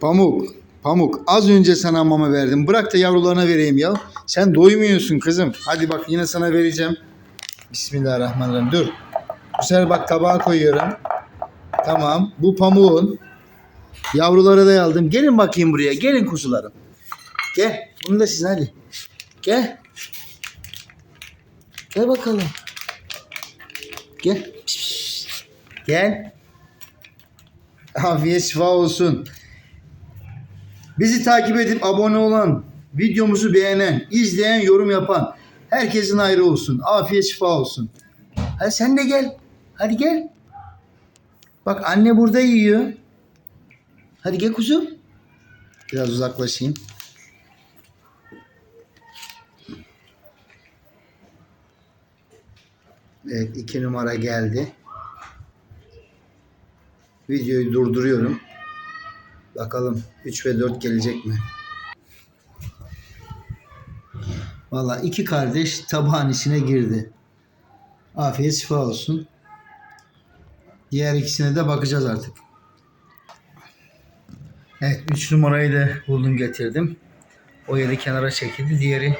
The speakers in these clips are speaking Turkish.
Pamuk. Pamuk. Az önce sana mama verdim. Bırak da yavrularına vereyim ya. Sen doymuyorsun kızım. Hadi bak yine sana vereceğim. Bismillahirrahmanirrahim. Dur. Bu sefer bak tabağa koyuyorum. Tamam. Bu pamuğun. Yavruları da aldım. Gelin bakayım buraya. Gelin kuzularım. Gel. Bunu da siz hadi. Gel. Gel bakalım. Gel. Gel. Afiyet şifa olsun. Bizi takip edip abone olan, videomuzu beğenen, izleyen, yorum yapan herkesin ayrı olsun. Afiyet şifa olsun. Hadi sen de gel. Hadi gel. Bak anne burada yiyor. Hadi gel kuzum. Biraz uzaklaşayım. Evet iki numara geldi. Videoyu durduruyorum. Bakalım 3 ve 4 gelecek mi? Valla iki kardeş tabağın içine girdi. Afiyet şifa olsun. Diğer ikisine de bakacağız artık. Evet 3 numarayı da buldum getirdim. O yeri kenara çekildi. Diğeri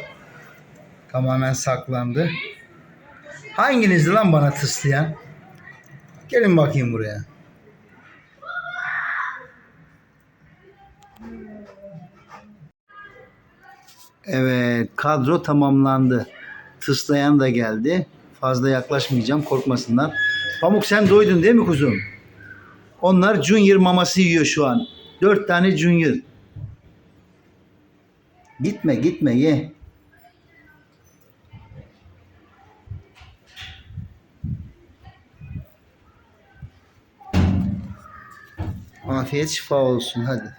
tamamen saklandı. Hanginizdi lan bana tıslayan? Gelin bakayım buraya. Evet, kadro tamamlandı. Tıslayan da geldi. Fazla yaklaşmayacağım, korkmasınlar. Pamuk sen doydun değil mi kuzum? Onlar Junior maması yiyor şu an. Dört tane Junior. Gitme, gitme, ye. Afiyet şifa olsun hadi.